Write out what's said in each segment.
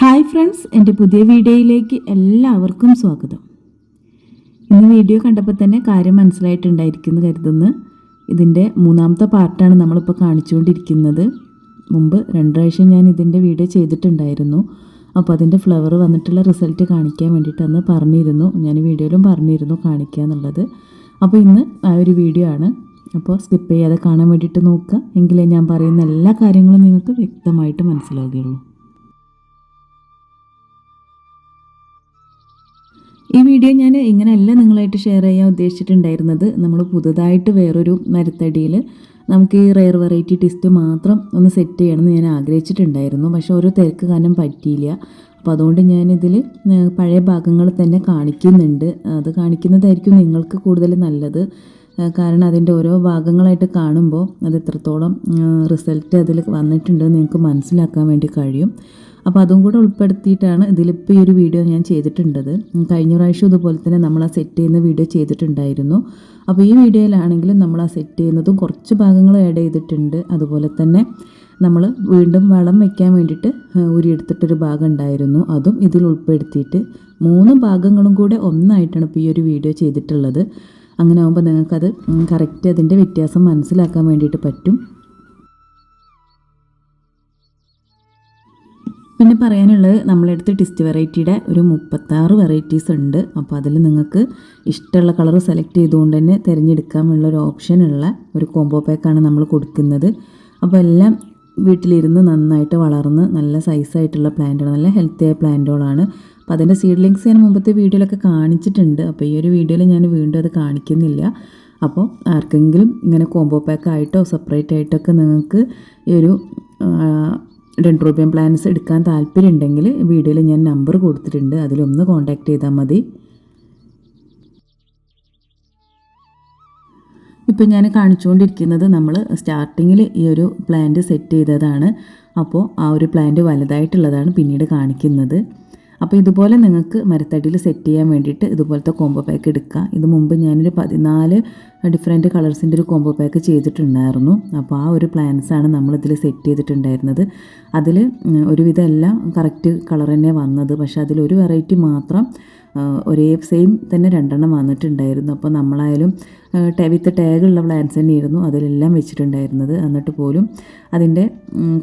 Hi friends എന്റെ പുതിയ വീഡിയോയിലേക്ക് എല്ലാവർക്കും സ്വാഗതം. ഇന്ന് വീഡിയോ കണ്ടപ്പോൾ തന്നെ കാര്യം മനസ്സിലായിട്ടുണ്ടായിരിക്കുന്നു കരുതുന്നു. ഇതിന്റെ മൂന്നാമത്തെ പാർട്ടാണ് നമ്മളിപ്പോൾ കാണിച്ചുകൊണ്ടിരിക്കുന്നത്. മുമ്പ് രണ്ട് പ്രാവശ്യം ഞാൻ ഇതിന്റെ വീഡിയോ ചെയ്തിട്ടുണ്ടായിരുന്നു. അപ്പോൾ അതിന്റെ ഫ്ലവർ വന്നിട്ടുള്ള റിസൾട്ട് കാണിക്കാൻ വേണ്ടിയിട്ട് അന്ന് പറഞ്ഞിരുന്നു. ഞാൻ വീഡിയോയിലും പറഞ്ഞിരുന്നു കാണിക്കുക എന്നുള്ളത്. അപ്പോൾ ഇന്ന് ആ ഒരു വീഡിയോ ആണ്. അപ്പോൾ സ്കിപ്പ് ചെയ്യാതെ കാണാൻ വേണ്ടിയിട്ട് നോക്കുക. എങ്കിലേ ഞാൻ പറയുന്ന എല്ലാ കാര്യങ്ങളും നിങ്ങൾക്ക് വ്യക്തമായിട്ട് മനസ്സിലാവുകയുള്ളൂ. ഈ വീഡിയോ ഞാൻ ഇങ്ങനെയല്ല നിങ്ങളായിട്ട് ഷെയർ ചെയ്യാൻ ഉദ്ദേശിച്ചിട്ടുണ്ടായിരുന്നത്. നമ്മൾ പുതുതായിട്ട് വേറൊരു മരത്തടിയിൽ നമുക്ക് ഈ റെയർ വെറൈറ്റി ടിസ്റ്റ് മാത്രം ഒന്ന് സെറ്റ് ചെയ്യണമെന്ന് ഞാൻ ആഗ്രഹിച്ചിട്ടുണ്ടായിരുന്നു. പക്ഷെ ഓരോ തിരക്ക് കാരണം പറ്റിയില്ല. അപ്പോൾ അതുകൊണ്ട് ഞാനിതിൽ പഴയ ഭാഗങ്ങൾ തന്നെ കാണിക്കുന്നുണ്ട്. അത് കാണിക്കുന്നതായിരിക്കും നിങ്ങൾക്ക് കൂടുതൽ നല്ലത്. കാരണം അതിന്റെ ഓരോ ഭാഗങ്ങളായിട്ട് കാണുമ്പോൾ അത് എത്രത്തോളം റിസൾട്ട് അതിൽ വന്നിട്ടുണ്ടെന്ന് നിങ്ങൾക്ക് മനസ്സിലാക്കാൻ വേണ്ടി കഴിയും. അപ്പോൾ അതും കൂടെ ഉൾപ്പെടുത്തിയിട്ടാണ് ഇതിലിപ്പോൾ ഈ ഒരു വീഡിയോ ഞാൻ ചെയ്തിട്ടുണ്ടത്. കഴിഞ്ഞ പ്രാവശ്യം ഇതുപോലെ തന്നെ നമ്മൾ ആ സെറ്റ് ചെയ്യുന്ന വീഡിയോ ചെയ്തിട്ടുണ്ടായിരുന്നു. അപ്പോൾ ഈ വീഡിയോയിലാണെങ്കിലും നമ്മൾ ആ സെറ്റ് ചെയ്യുന്നതും കുറച്ച് ഭാഗങ്ങൾ ആഡ് ചെയ്തിട്ടുണ്ട്. അതുപോലെ തന്നെ നമ്മൾ വീണ്ടും വളം വെക്കാൻ വേണ്ടിയിട്ട് ഉരിയെടുത്തിട്ടൊരു ഭാഗം ഉണ്ടായിരുന്നു. അതും ഇതിൽ ഉൾപ്പെടുത്തിയിട്ട് മൂന്ന് ഭാഗങ്ങളും കൂടെ ഒന്നായിട്ടാണ് ഇപ്പോൾ ഈ ഒരു വീഡിയോ ചെയ്തിട്ടുള്ളത്. അങ്ങനെ ആകുമ്പോൾ നിങ്ങൾക്കത് കറക്റ്റ് അതിന്റെ വ്യത്യാസം മനസ്സിലാക്കാൻ വേണ്ടിയിട്ട് പറ്റും. പിന്നെ പറയാനുള്ളത് നമ്മളെടുത്ത് ടിസ്റ്റ് വെറൈറ്റിയുടെ ഒരു മുപ്പത്താറ് വെറൈറ്റീസ് ഉണ്ട്. അപ്പോൾ അതിൽ നിങ്ങൾക്ക് ഇഷ്ടമുള്ള കളർ സെലക്ട് ചെയ്തുകൊണ്ട് തന്നെ തിരഞ്ഞെടുക്കാനുള്ള ഒരു ഓപ്ഷൻ ഉള്ള ഒരു കോംബോ പാക്കാണ് നമ്മൾ കൊടുക്കുന്നത്. അപ്പോൾ എല്ലാം വീട്ടിലിരുന്ന് നന്നായിട്ട് വളർന്ന് നല്ല സൈസായിട്ടുള്ള പ്ലാന്റുകൾ നല്ല ഹെൽത്തി ആയ പ്ലാന്റുകളാണ്. അപ്പോൾ അതിന്റെ സീഡ്ലിങ്സ് ഞാൻ മുമ്പത്തെ വീഡിയോയിലൊക്കെ കാണിച്ചിട്ടുണ്ട്. അപ്പോൾ ഈ ഒരു വീഡിയോയിൽ ഞാൻ വീണ്ടും അത് കാണിക്കുന്നില്ല. അപ്പോൾ ആർക്കെങ്കിലും ഇങ്ങനെ കോംബോ പാക്ക് ആയിട്ടോ സെപ്പറേറ്റ് ആയിട്ടൊക്കെ നിങ്ങൾക്ക് ഈ ഒരു ഡെൻട്രോപ്പിയൻ പ്ലാൻസ് എടുക്കാൻ താല്പര്യമുണ്ടെങ്കിൽ വീഡിയോയിൽ ഞാൻ നമ്പർ കൊടുത്തിട്ടുണ്ട്. അതിലൊന്ന് കോൺടാക്റ്റ് ചെയ്താൽ മതി. ഇപ്പം ഞാൻ കാണിച്ചുകൊണ്ടിരിക്കുന്നത് നമ്മൾ സ്റ്റാർട്ടിങ്ങിൽ ഈ ഒരു പ്ലാന്റ് സെറ്റ് ചെയ്തതാണ്. അപ്പോൾ ആ ഒരു പ്ലാന്റ് വലുതായിട്ടുള്ളതാണ് പിന്നീട് കാണിക്കുന്നത്. അപ്പോൾ ഇതുപോലെ നിങ്ങൾക്ക് മരത്തടിയിൽ സെറ്റ് ചെയ്യാൻ വേണ്ടിയിട്ട് ഇതുപോലത്തെ കോംബോ പാക്ക് എടുക്കുക ഇത് മുമ്പ് ഞാനൊരു പതിനാല് ഡിഫറെന്റ് കളേഴ്സിന്റെ ഒരു കോംബോ പാക്ക് ചെയ്തിട്ടുണ്ടായിരുന്നു. അപ്പോൾ ആ ഒരു പ്ലാൻസാണ് നമ്മളിതിൽ സെറ്റ് ചെയ്തിട്ടുണ്ടായിരുന്നത്. അതിൽ ഒരുവിധം എല്ലാം കറക്റ്റ് കളർ തന്നെ വന്നത്. പക്ഷേ അതിലൊരു വെറൈറ്റി മാത്രം ഒരേ സെയിം തന്നെ രണ്ടെണ്ണം വന്നിട്ടുണ്ടായിരുന്നു. അപ്പോൾ നമ്മളായാലും വിത്ത് ടാഗുള്ള പ്ലാൻസ് തന്നെയായിരുന്നു അതിലെല്ലാം വെച്ചിട്ടുണ്ടായിരുന്നത്. എന്നിട്ട് പോലും അതിന്റെ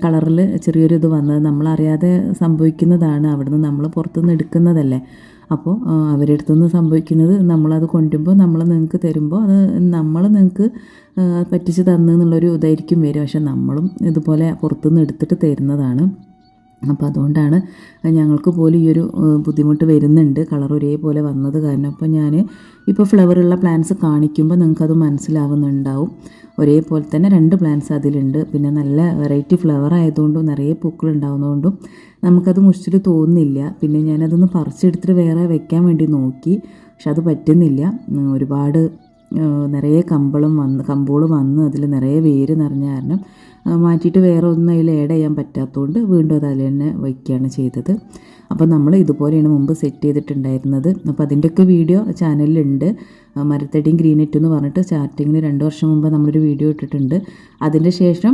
കളറിൽ ചെറിയൊരു ഇത് വന്നത് നമ്മളറിയാതെ സംഭവിക്കുന്നതാണ്. അവിടുന്ന് നമ്മൾ പുറത്തുനിന്ന് എടുക്കുന്നതല്ലേ. അപ്പോൾ അവരുടെ അടുത്തുനിന്ന് സംഭവിക്കുന്നത് നമ്മളത് കൊണ്ടുമ്പോൾ നമ്മൾ നിങ്ങൾക്ക് തരുമ്പോൾ അത് നമ്മൾ നിങ്ങൾക്ക് പറ്റിച്ച് തന്നു എന്നുള്ളൊരു ഇതായിരിക്കും വരും പക്ഷെ നമ്മളും ഇതുപോലെ പുറത്തുനിന്ന് എടുത്തിട്ട് തരുന്നതാണ്. അപ്പോൾ അതുകൊണ്ടാണ് ഞങ്ങൾക്ക് പോലും ഈ ഒരു ബുദ്ധിമുട്ട് വരുന്നുണ്ട്. കളർ ഒരേപോലെ വന്നത് കാരണം അപ്പോൾ ഞാൻ ഇപ്പോൾ ഫ്ലവറുള്ള പ്ലാന്റ്സ് കാണിക്കുമ്പോൾ നിങ്ങൾക്കത് മനസ്സിലാവുന്നുണ്ടാവും. ഒരേപോലെ തന്നെ രണ്ട് പ്ലാന്റ്സ് അതിലുണ്ട്. പിന്നെ നല്ല വെറൈറ്റി ഫ്ലവർ ആയതുകൊണ്ടും നിറയെ പൂക്കൾ ഉണ്ടാവുന്നതുകൊണ്ടും നമുക്കത് മുഷിച്ചിട്ട് തോന്നുന്നില്ല. പിന്നെ ഞാനതൊന്ന് പറിച്ചെടുത്തിട്ട് വേറെ വെക്കാൻ വേണ്ടി നോക്കി. പക്ഷെ അത് പറ്റുന്നില്ല. ഒരുപാട് നിറയെ കമ്പളും വന്ന് കമ്പോൾ വന്ന് അതിൽ നിറയെ വേര് നിറഞ്ഞ കാരണം മാറ്റിയിട്ട് വേറെ ഒന്നും അതിൽ ആഡ് ചെയ്യാൻ പറ്റാത്തതുകൊണ്ട് വീണ്ടും അത് അതിൽ തന്നെ വയ്ക്കുകയാണ് ചെയ്തത്. അപ്പോൾ നമ്മൾ ഇതുപോലെയാണ് മുമ്പ് സെറ്റ് ചെയ്തിട്ടുണ്ടായിരുന്നത്. അപ്പോൾ അതിന്റെയൊക്കെ വീഡിയോ ചാനലിലുണ്ട് മരത്തടിയും ഗ്രീനെറ്റ് എന്ന് പറഞ്ഞിട്ട് സ്റ്റാർട്ടിങ്ങിന് രണ്ട് വർഷം മുമ്പ് നമ്മളൊരു വീഡിയോ ഇട്ടിട്ടുണ്ട്. അതിന്റെ ശേഷം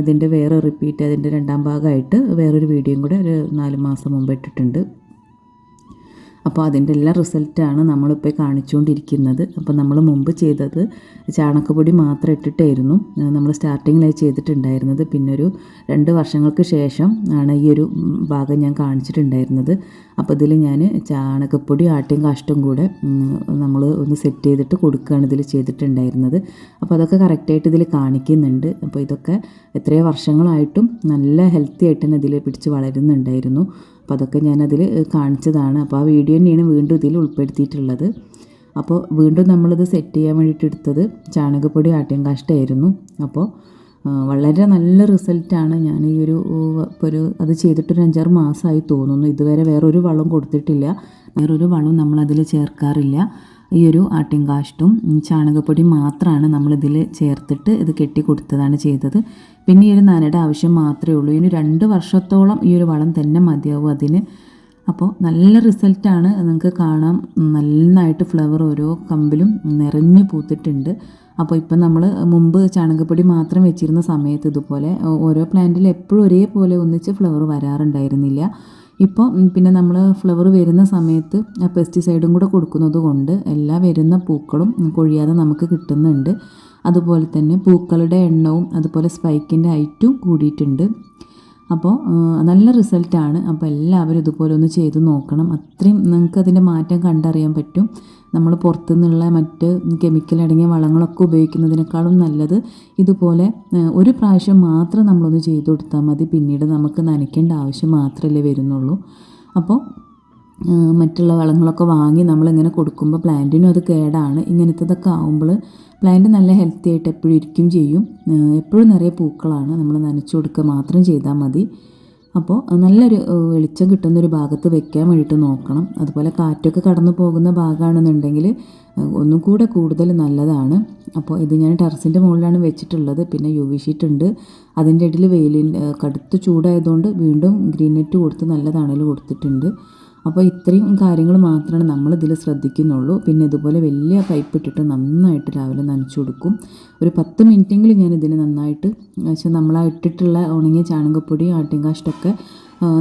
ഇതിന്റെ വേറെ റിപ്പീറ്റ് അതിന്റെ രണ്ടാം ഭാഗമായിട്ട് വേറൊരു വീഡിയോയും കൂടെ ഒരു നാല് മാസം മുമ്പ് ഇട്ടിട്ടുണ്ട്. അപ്പോൾ അതിന്റെ എല്ലാ റിസൾട്ടാണ് നമ്മളിപ്പോൾ കാണിച്ചുകൊണ്ടിരിക്കുന്നത്. അപ്പോൾ നമ്മൾ മുമ്പ് ചെയ്തത് ചാണകപ്പൊടി മാത്രം ഇട്ടിട്ടായിരുന്നു. നമ്മൾ സ്റ്റാർട്ടിങ്ങിലായി ചെയ്തിട്ടുണ്ടായിരുന്നത്. പിന്നെ ഒരു രണ്ട് വർഷങ്ങൾക്ക് ശേഷം ആണ് ഈ ഒരു ഭാഗം ഞാൻ കാണിച്ചിട്ടുണ്ടായിരുന്നത്. അപ്പോൾ ഇതിൽ ഞാൻ ചാണകപ്പൊടി ആട്ടിയും കാഷ്ടും കൂടെ നമ്മൾ ഒന്ന് സെറ്റ് ചെയ്തിട്ട് കൊടുക്കുകയാണ് ഇതിൽ ചെയ്തിട്ടുണ്ടായിരുന്നത്. അപ്പോൾ അതൊക്കെ കറക്റ്റായിട്ട് ഇതിൽ കാണിക്കുന്നുണ്ട്. അപ്പോൾ ഇതൊക്കെ എത്രയോ വർഷങ്ങളായിട്ടും നല്ല ഹെൽത്തി ആയിട്ട് തന്നെ ഇതിൽ പിടിച്ച് വളരുന്നുണ്ടായിരുന്നു. അപ്പോൾ അതൊക്കെ ഞാനതിൽ കാണിച്ചതാണ്. അപ്പോൾ ആ വീഡിയോ തന്നെയാണ് വീണ്ടും ഇതിൽ ഉൾപ്പെടുത്തിയിട്ടുള്ളത്. അപ്പോൾ വീണ്ടും നമ്മളിത് സെറ്റ് ചെയ്യാൻ വേണ്ടിയിട്ട് എടുത്തത് ചാണകപ്പൊടി ആട്ടിയം കാഷ്ടമായിരുന്നു അപ്പോൾ വളരെ നല്ല റിസൾട്ടാണ് ഞാൻ ഈ ഒരു ഒരു അത് ചെയ്തിട്ടൊരു അഞ്ചാറ് മാസമായി തോന്നുന്നു. ഇതുവരെ വേറൊരു വളം കൊടുത്തിട്ടില്ല. വേറൊരു വളം നമ്മളതിൽ ചേർക്കാറില്ല. ഈ ഒരു ആട്ടിൻ കാഷ്ടും ചാണകപ്പൊടി മാത്രമാണ് നമ്മളിതിൽ ചേർത്തിട്ട് ഇത് കെട്ടി കൊടുത്തതാണ് ചെയ്തത്. പിന്നെ ഈ ഒരു നനയുടെ ആവശ്യം മാത്രമേ ഉള്ളൂ. ഇനി രണ്ട് വർഷത്തോളം ഈ ഒരു വളം തന്നെ മതിയാവും അതിന്. അപ്പോൾ നല്ല റിസൾട്ടാണ്. നിങ്ങൾക്ക് കാണാം. നന്നായിട്ട് ഫ്ലവർ ഓരോ കമ്പിലും നിറഞ്ഞു പൂത്തിട്ടുണ്ട്. അപ്പോൾ ഇപ്പം നമ്മൾ മുമ്പ് ചാണകപ്പൊടി മാത്രം വെച്ചിരുന്ന സമയത്ത് ഇതുപോലെ ഓരോ പ്ലാന്റിൽ എപ്പോഴും ഒരേപോലെ ഒന്നിച്ച് ഫ്ലവർ വരാറുണ്ടായിരുന്നില്ല. ഇപ്പോൾ പിന്നെ നമ്മൾ ഫ്ലവർ വരുന്ന സമയത്ത് പെസ്റ്റിസൈഡും കൂടെ കൊടുക്കുന്നത് കൊണ്ട് എല്ലാ വരുന്ന പൂക്കളും കൊഴിയാതെ നമുക്ക് കിട്ടുന്നുണ്ട്. അതുപോലെ തന്നെ പൂക്കളുടെ എണ്ണവും അതുപോലെ സ്പൈക്കിന്റെ ഹൈറ്റും കൂടിയിട്ടുണ്ട്. അപ്പോൾ നല്ല റിസൾട്ടാണ് അപ്പോൾ എല്ലാവരും ഇതുപോലെ ഒന്ന് ചെയ്ത് നോക്കണം. അത്രയും നിങ്ങൾക്ക് അതിന്റെ മാറ്റം കണ്ടറിയാൻ പറ്റും. നമ്മൾ പുറത്തുനിന്നുള്ള മറ്റ് കെമിക്കൽ അടങ്ങിയ വളങ്ങളൊക്കെ ഉപയോഗിക്കുന്നതിനേക്കാളും നല്ലത് ഇതുപോലെ ഒരു പ്രാവശ്യം മാത്രം നമ്മളൊന്ന് ചെയ്ത് കൊടുത്താൽ മതി. പിന്നീട് നമുക്ക് നനയ്ക്കേണ്ട ആവശ്യം മാത്രമല്ലേ വരുന്നുള്ളൂ. അപ്പോൾ മറ്റുള്ള വളങ്ങളൊക്കെ വാങ്ങി നമ്മളിങ്ങനെ കൊടുക്കുമ്പോൾ പ്ലാന്റിനും അത് കേടാണ്. ഇങ്ങനത്തതൊക്കെ ആകുമ്പോൾ പ്ലാന്റ് നല്ല ഹെൽത്തി ആയിട്ട് എപ്പോഴും ഇരിക്കും ചെയ്യും. എപ്പോഴും നിറയെ പൂക്കളാണ്. നമ്മൾ നനച്ചു കൊടുക്കുക മാത്രം ചെയ്താൽ മതി. അപ്പോൾ നല്ലൊരു വെളിച്ചം കിട്ടുന്ന ഒരു ഭാഗത്ത് വെക്കാൻ വേണ്ടിയിട്ട് നോക്കണം. അതുപോലെ കാറ്റൊക്കെ കടന്നു പോകുന്ന ഭാഗമാണെന്നുണ്ടെങ്കിൽ ഒന്നും കൂടെ കൂടുതൽ നല്ലതാണ്. അപ്പോൾ ഇത് ഞാൻ ടെറസിന്റെ മുകളിലാണ് വെച്ചിട്ടുള്ളത്. പിന്നെ യു വി ഷീറ്റ് ഉണ്ട്. അതിന്റെ ഇടയിൽ വെയിലിന്റെ കടുത്ത് ചൂടായതുകൊണ്ട് വീണ്ടും ഗ്രീൻ നെറ്റ് കൊടുത്ത് നല്ല തണൽ കൊടുത്തിട്ടുണ്ട്. അപ്പോൾ ഇത്രയും കാര്യങ്ങൾ മാത്രമാണ് നമ്മൾ ഇതിൽ ശ്രദ്ധിക്കുന്നുള്ളൂ. പിന്നെ ഇതുപോലെ വലിയ പൈപ്പ് ഇട്ടിട്ട് നന്നായിട്ട് രാവിലെ നനച്ചു കൊടുക്കും. ഒരു പത്ത് മിനിറ്റെങ്കിലും ഞാൻ ഇതിന് നന്നായിട്ട് പക്ഷേ നമ്മൾ ആ ഇട്ടിട്ടുള്ള ഉണങ്ങിയ ചാണകപ്പൊടി ആട്ടിൻകാഷ്ടൊക്കെ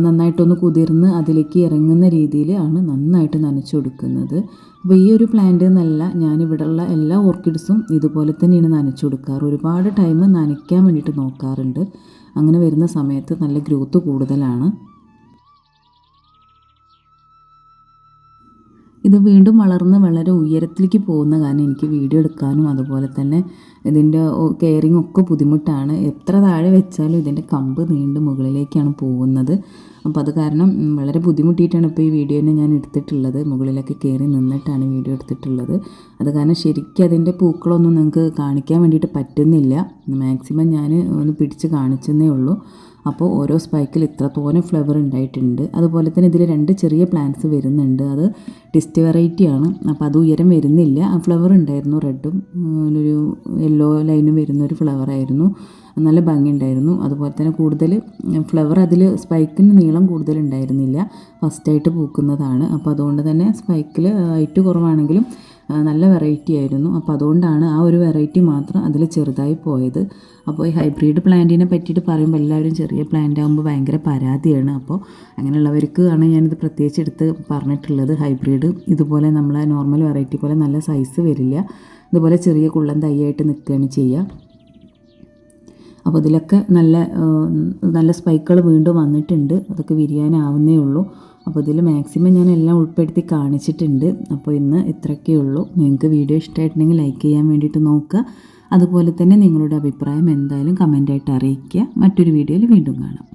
നന്നായിട്ടൊന്ന് കുതിർന്ന് അതിലേക്ക് ഇറങ്ങുന്ന രീതിയിൽ ആണ് നന്നായിട്ട് നനച്ചു കൊടുക്കുന്നത്. അപ്പോൾ ഈ ഒരു പ്ലാന്റ് എന്നല്ല ഞാനിവിടെയുള്ള എല്ലാ ഓർക്കിഡ്സും ഇതുപോലെ തന്നെയാണ് നനച്ചു കൊടുക്കാറ്. ഒരുപാട് ടൈം നനയ്ക്കാൻ വേണ്ടിയിട്ട് നോക്കാറുണ്ട്. അങ്ങനെ വരുന്ന സമയത്ത് നല്ല ഗ്രോത്ത് കൂടുതലാണ്. ഇത് വീണ്ടും വളർന്ന് വളരെ ഉയരത്തിലേക്ക് പോകുന്ന കാരണം എനിക്ക് വീഡിയോ എടുക്കാനും അതുപോലെ തന്നെ ഇതിന്റെ കെയറിങ് ഒക്കെ ബുദ്ധിമുട്ടാണ്. എത്ര താഴെ വെച്ചാലും ഇതിന്റെ കമ്പ് നീണ്ട് മുകളിലേക്കാണ് പോകുന്നത്. അപ്പോൾ അത് കാരണം വളരെ ബുദ്ധിമുട്ടിയിട്ടാണ് ഇപ്പോൾ ഈ വീഡിയോനെ ഞാൻ എടുത്തിട്ടുള്ളത്. മുകളിലൊക്കെ കയറി നിന്നിട്ടാണ് വീഡിയോ എടുത്തിട്ടുള്ളത്. അത് കാരണം ശരിക്കും അതിന്റെ പൂക്കളൊന്നും നിങ്ങൾക്ക് കാണിക്കാൻ വേണ്ടിയിട്ട് പറ്റുന്നില്ല. മാക്സിമം ഞാൻ ഒന്ന് പിടിച്ച് കാണിച്ചെന്നേ ഉള്ളൂ. അപ്പോൾ ഓരോ സ്പൈക്കിൽ ഇത്രത്തോനെ ഫ്ലവർ ഉണ്ടായിട്ടുണ്ട്. അതുപോലെ തന്നെ ഇതിൽ രണ്ട് ചെറിയ പ്ലാന്റ്സ് വരുന്നുണ്ട്. അത് ടിസ്റ്റ് വെറൈറ്റി ആണ്. അപ്പോൾ അത് ഉയരം വരുന്നില്ല. ആ ഫ്ലവർ ഉണ്ടായിരുന്നു റെഡും. ഒരു യെല്ലോ ലൈനും വരുന്ന ഒരു ഫ്ലവർ ആയിരുന്നു. നല്ല ഭംഗിയുണ്ടായിരുന്നു അതുപോലെ തന്നെ കൂടുതൽ ഫ്ലവർ അതിൽ സ്പൈക്കിന് നീളം കൂടുതൽ ഉണ്ടായിരുന്നില്ല. ഫസ്റ്റായിട്ട് പൂക്കുന്നതാണ്. അപ്പോൾ അതുകൊണ്ട് തന്നെ സ്പൈക്കിൽ ഹൈറ്റ് കുറവാണെങ്കിലും നല്ല വെറൈറ്റി ആയിരുന്നു. അപ്പോൾ അതുകൊണ്ടാണ് ആ ഒരു വെറൈറ്റി മാത്രം അതിൽ ചെറുതായി പോയത്. അപ്പോൾ ഈ ഹൈബ്രിഡ് പ്ലാന്റിനെ പറ്റിയിട്ട് പറയുമ്പോൾ എല്ലാവരും ചെറിയ പ്ലാന്റ് ആകുമ്പോൾ ഭയങ്കര പരാതിയാണ്. അപ്പോൾ അങ്ങനെയുള്ളവർക്ക് ആണ് ഞാനിത് പ്രത്യേകിച്ച് എടുത്ത് പറഞ്ഞിട്ടുള്ളത്. ഹൈബ്രിഡ് ഇതുപോലെ നമ്മളെ നോർമൽ വെറൈറ്റി പോലെ നല്ല സൈസ് വരില്ല. ഇതുപോലെ ചെറിയ കുള്ളൻ തൈയായിട്ട് നിൽക്കുകയാണ് ചെയ്യുക അപ്പോൾ ഇതിലൊക്കെ നല്ല നല്ല സ്പൈക്കുകൾ വീണ്ടും വന്നിട്ടുണ്ട്. അതൊക്കെ വിരിയാനാവുന്നേ ഉള്ളൂ. അപ്പോൾ ഇതിൽ മാക്സിമം ഞാൻ എല്ലാം ഉൾപ്പെടുത്തി കാണിച്ചിട്ടുണ്ട്. അപ്പോൾ ഇന്ന് ഇത്രയൊക്കെ ഉള്ളൂ. നിങ്ങൾക്ക് വീഡിയോ ഇഷ്ടമായിട്ടുണ്ടെങ്കിൽ ലൈക്ക് ചെയ്യാൻ വേണ്ടിയിട്ട് നോക്കുക. അതുപോലെ തന്നെ നിങ്ങളുടെ അഭിപ്രായം എന്തായാലും കമന്റായിട്ട് അറിയിക്കുക. മറ്റൊരു വീഡിയോയിൽ വീണ്ടും കാണാം.